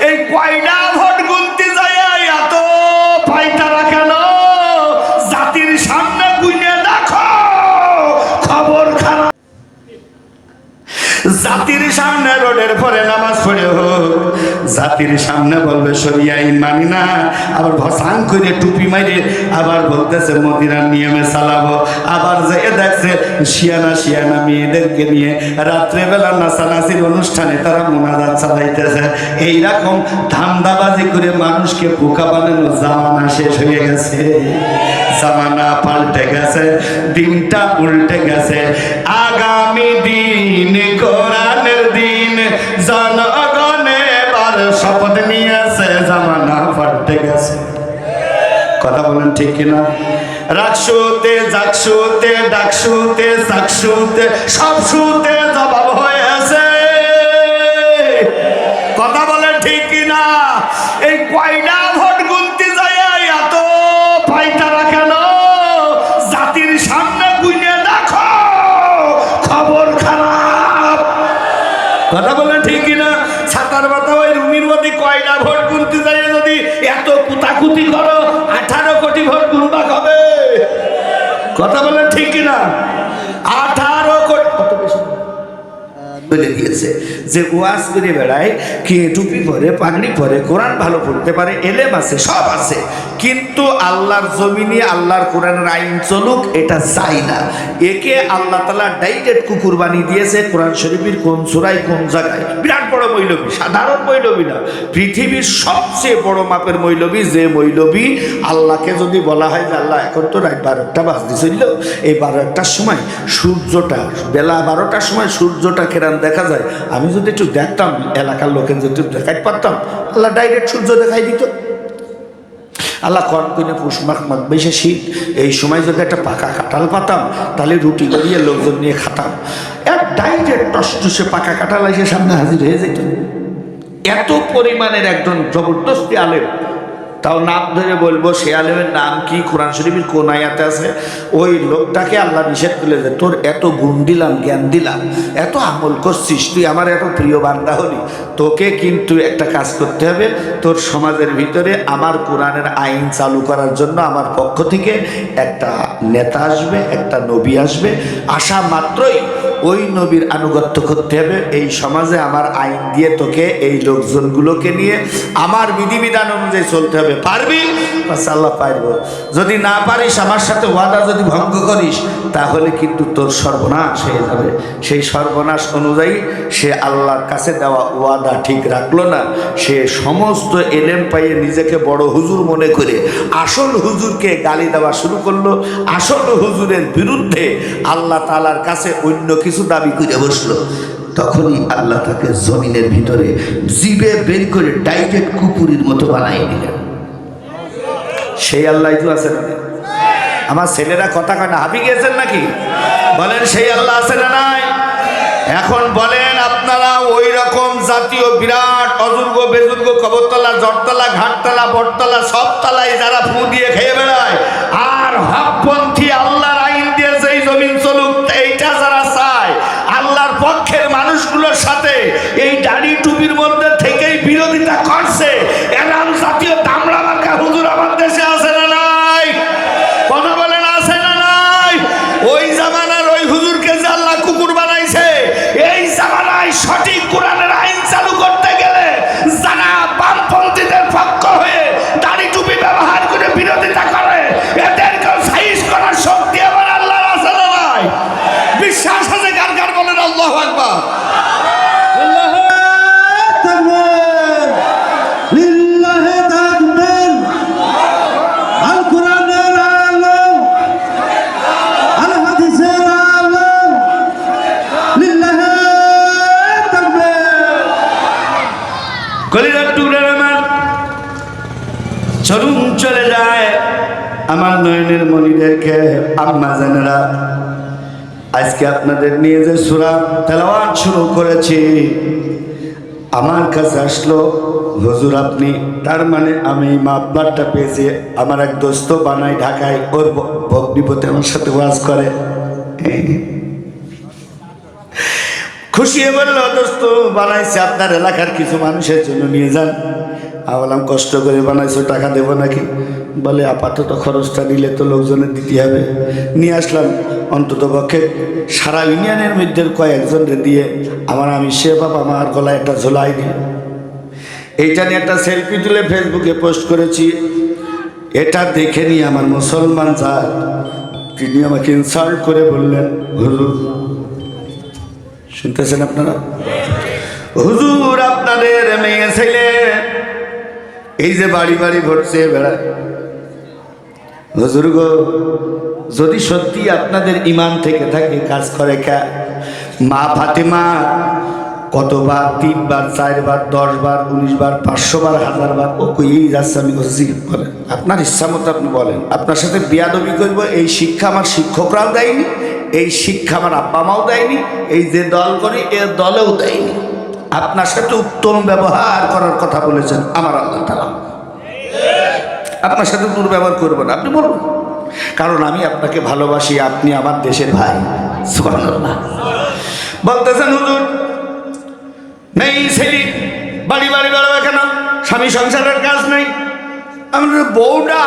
এই কয়টা জাতির সামনে রোডের পরে নামাজ পড়ে হোক। জাতির সামনে বলবে সরিয়া মানি না। আবার ভসাং করে টুপি মাইরে আবার বলতেছে, মদিনার নিয়মে চালাবো। আবার যে দেখছে, শিয়ানা শিয়ানা মেয়েদেরকে নিয়ে রাত্রেবেলা নাচানাচির অনুষ্ঠানে তারা মোনাজাত চালাইতেছে। এইরকম ধান্দাবাজি করে মানুষকে বোকা বানানো জামানা শেষ হয়ে গেছে। জামানা পাল্টে গেছে, দিনটা উল্টে গেছে। আগামী দিন, কোরআনের দিন, জনগণে শপথ নিয়েছে, জামানা পাল্টে গেছে। কথা বলেন ঠিক কিনা? রাকসুতে জাকসুতে ডাকসুতে সব সুতে জবাব হয়েছে। কথা বলেন ঠিক কিনা? এই কয়টা কথা বলেন ঠিক কিনা ছাতার মাথা ওই রুমির মধ্যে কয়লা ভোট গুনতে যায় যদি এত কুতাকুতি করো, আঠারো কোটি ভোট গুনবা হবে কথা বলেন ঠিক কিনা আঠারো? বলে দিয়েছে যে ওয়াজ করে বেড়ায় কে টুপি পরে, পাগড়ি পরে, কোরআন ভালো পড়তে পারে, এলেম আছে, সব আছে। কিন্তু আল্লাহর জমিনে, আল্লাহর কোরআনের আইন চলুক, এটা চাই না। একে আল্লাহ তালা ডাইরেক্ট কুকুর বানিয়ে দিয়েছে কোরআন শরীফের কোন সুরাই কোন জায়গায়। বিরাট বড় মৈলবী, সাধারণ মৈলবী না। পৃথিবীর সবচেয়ে বড় মাপের মৈলবী, যে মৈলবী আল্লাহকে যদি বলা হয় যে আল্লাহ, এখন তো রাত বারোটা বাজতে চলল এই বারোটার সময় সূর্যটা, বেলা বারোটার সময় সূর্যটা কেরান দেখা যায়, আমি যদি একটু দেখতাম, এলাকার লোকের যদি দেখাই পারতাম, আল্লাহ ডাইরেক্ট সূর্য দেখাই দিত। আল্লাহ কন কিনে পুষ মাখ বেশি শীত, এই সময় যদি একটা পাকা কাঁঠাল পাতাম, তাহলে রুটি গড়িয়ে লোকজন নিয়ে খাতাম। এক ডাইরেক্ট টসটসে পাকা কাঁঠাল এসে সামনে হাজির হয়ে যেত এত পরিমাণের একজন জবরদস্তি আলেম তাও নাম ধরে বলব, সে আলেমের নাম কি? কোরআন শরীফের কোন আয়াতে আছে? ওই লোকটাকে আল্লাহ নিষেধ করলে যে, তোর এত গুণ দিলাম, জ্ঞান দিলাম, এত আমল করছিস, তুই আমার এত প্রিয় বান্দা হলি, তোকে কিন্তু একটা কাজ করতে হবে, তোর সমাজের ভিতরে আমার কোরআনের আইন চালু করার জন্য আমার পক্ষ থেকে একটা নেতা আসবে, একটা নবী আসবে। আসা মাত্রই ওই নবীর আনুগত্য করতে হবে। এই সমাজে আমার আইন দিয়ে তোকে এই লোকজনগুলোকে নিয়ে আমার বিধিবিধান অনুযায়ী চলতে হবে। পারবি? আল্লাহ পারব। যদি না পারিস, আমার সাথে ওয়াদা যদি ভঙ্গ করিস, তাহলে কিন্তু তোর সর্বনাশ হয়ে যাবে। সেই সর্বনাশ অনুযায়ী সে আল্লাহর কাছে দেওয়া ওয়াদা ঠিক রাখল না। সে সমস্ত এলেম পাইয়ে নিজেকে বড় হুজুর মনে করে আসল হুজুরকে গালি দেওয়া শুরু করল। আসল হুজুরের বিরুদ্ধে আল্লাহ তালার কাছে অন্য কিছু দাবি করে বসল। তখনই আল্লাহ তাকে জমিনের ভিতরে জিবে বের করে ডাইরেক্ট কুকুরের মতো বানাই দিলেন। সেই আল্লাহ তো আছে না? আমার ছেলেরা কথা কয় না হাবি গিয়েছেন নাকি? বলেন, সেই আল্লাহ আছে না নাই? এখন বলেন, আপনারা ওই রকম জাতীয় বিরাট অজুর্গ বেজুর্গ কবরতলা, জটতলা, ঘাটতলা, বটতলা সব তলায় যারা ফু দিয়ে খেয়ে বেড়ায়, আর হকপন্থী দাড়ি মধ্যে থেকেই বিরোধিতা করছে। এরাম জাতীয় দামড়া মার্কা। হুজুর আমার দেশে আছে না নাই? কথা বলেন, আছে না নাই? ওই জামানার ওই হুজুরকে যে আল্লাহ কুকুর বানাইছে, এই জামানায় সঠিক কোরআনের আইন চালু করতে গেলে যারা বামপন্থীদের পক্ষ হয়ে দাড়ি টুপি ব্যবহার করে বিরোধিতা করে, এদেরকেও সাইজ করার শক্তি আমার আল্লাহর আছে না নাই? বিশ্বাস আছে কার কার বলেন, আল্লাহ আকবার। চলুন চলে যায়। আমার নয়নের মনিদেরকে আম্মা জানেরা, আজকে আপনাদের নিয়ে যে সুরা তেলাওয়াত শুরু করেছি, আমার কাছে আসলো, হুজুর আপনি, তার মানে আমি মাপবারটা পেয়েছি, আমার এক দোস্ত বানাই ঢাকায়, ওর ভগ্নিপতি আমার সাথে ওয়াজ করে। খুশি বলল, দোস্ত, বানাইছে আপনার এলাকার কিছু মানুষের জন্য, নিয়ে যান। আমি বললাম, কষ্ট করে বানাইছো, টাকা দেবো নাকি? বলে, আপাতত খরচটা নিলে তো লোকজনের দিতে হবে। নিয়ে আসলাম, অন্তত পক্ষে সারা ইউনিয়নের মধ্যে কয়েকজনকে দিয়ে আমার আমি সে বাবা আমার গলায় একটা ঝোলাই দিল। এইটা নিয়ে একটা সেলফি তুলে ফেসবুকে পোস্ট করেছি। এটা দেখে নিয়ে আমার মুসলমান জাত, তিনি আমাকে ইনসাল্ট করে বললেন, হুজুর, শুনতেছেন আপনারা? হুজুর, আপনাদের মেয়ে ছেলে এই যে বাড়ি বাড়ি ঘটছে, বেড়ায়। হুজুর গো যদি সত্যি আপনাদের ইমান থেকে থাকে, কাজ করে কে মা ফাতেমা, কতবার, তিনবার, চারবার দশ বার উনিশ বার পাঁচশো বার হাজার বার ও কইয়েই যাচ্ছে আমি জিজ্ঞেস বলেন আপনার ইচ্ছা মতো আপনি বলেন। আপনার সাথে বিয়াদবি করব, এই শিক্ষা আমার শিক্ষকরাও দেয়নি, এই শিক্ষা আমার আব্বা মাও দেয়নি, এই যে দল করি এর দলেও দেয়নি। আপনার সাথে উত্তম ব্যবহার করার কথা বলেছেন, আমার আল্লাহ। আপনার সাথে দুর্ব্যবহার করব না, আপনি বলুন। কারণ আমি আপনাকে ভালোবাসি, আপনি আমার দেশের ভাই। বলতেছেন হুজুর, নেই ছেলে, বাড়ি বাড়ি বেড়াবে কেন? স্বামী সংসারের কাজ নেই। আমরা বউটা